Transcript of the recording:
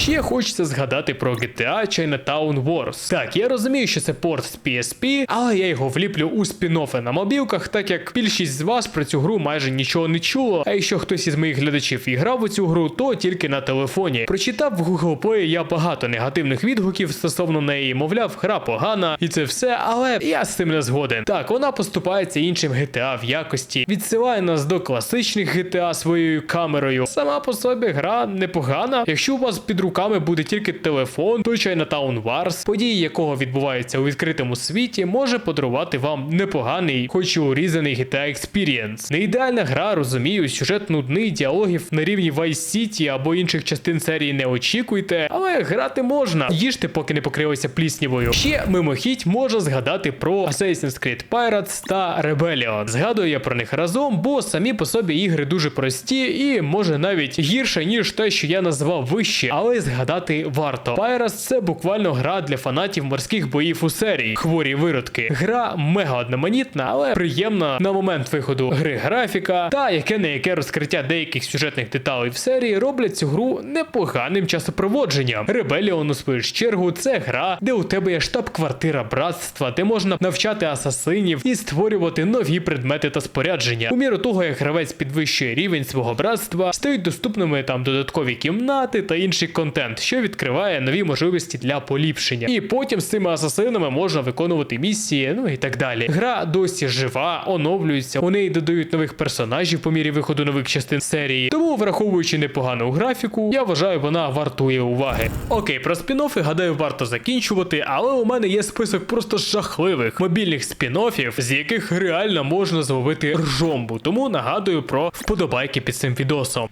Ще хочеться згадати про GTA Chinatown Wars. Так, я розумію, що це порт з PSP, але я його вліплю у спін-оффи на мобілках, так як більшість з вас про цю гру майже нічого не чуло. А якщо хтось із моїх глядачів і грав у цю гру, то тільки на телефоні. Прочитав в Google Play я багато негативних відгуків стосовно неї, мовляв, гра погана і це все, але я з цим не згоден. Так, вона поступається іншим GTA в якості, відсилає нас до класичних GTA своєю камерою. Сама по собі гра непогана. Якщо у вас під руками буде тільки телефон, то Chinatown Wars, події якого відбуваються у відкритому світі, може подарувати вам непоганий, хоч і урізаний GTA Experience. Не ідеальна гра, розумію, сюжет нудний, діалогів на рівні Vice City або інших частин серії не очікуйте, але грати можна. Їжте, поки не покрилися пліснявою. Ще мимохідь можна згадати про Assassin's Creed Pirates та Rebellion. Згадую я про них разом, бо самі по собі ігри дуже прості і може навіть гірше, ніж те, що я назвав вище, але згадати варто. Pirates це буквально гра для фанатів морських боїв у серії. Хворі виродки. Гра мега одноманітна, але приємна на момент виходу гри графіка та яке не яке розкриття деяких сюжетних деталей в серії роблять цю гру непоганим часопроводженням. Rebellion, у свою чергу, це гра, де у тебе є штаб-квартира братства, де можна навчати асасинів і створювати нові предмети та спорядження. У міру того, як гравець підвищує рівень свого братства, стають доступними там додаткові кімнати та інший контент, що відкриває нові можливості для поліпшення. І потім з цими асасинами можна виконувати місії, ну і так далі. Гра досі жива, оновлюється, у неї додають нових персонажів по мірі виходу нових частин серії. Тому, враховуючи непогану графіку, я вважаю, вона вартує уваги. Окей, про спін-оффи, гадаю, варто закінчувати, але у мене є список просто жахливих мобільних спін-оффів, з яких реально можна зловити ржомбу. Тому нагадую про вподобайки під цим відосом.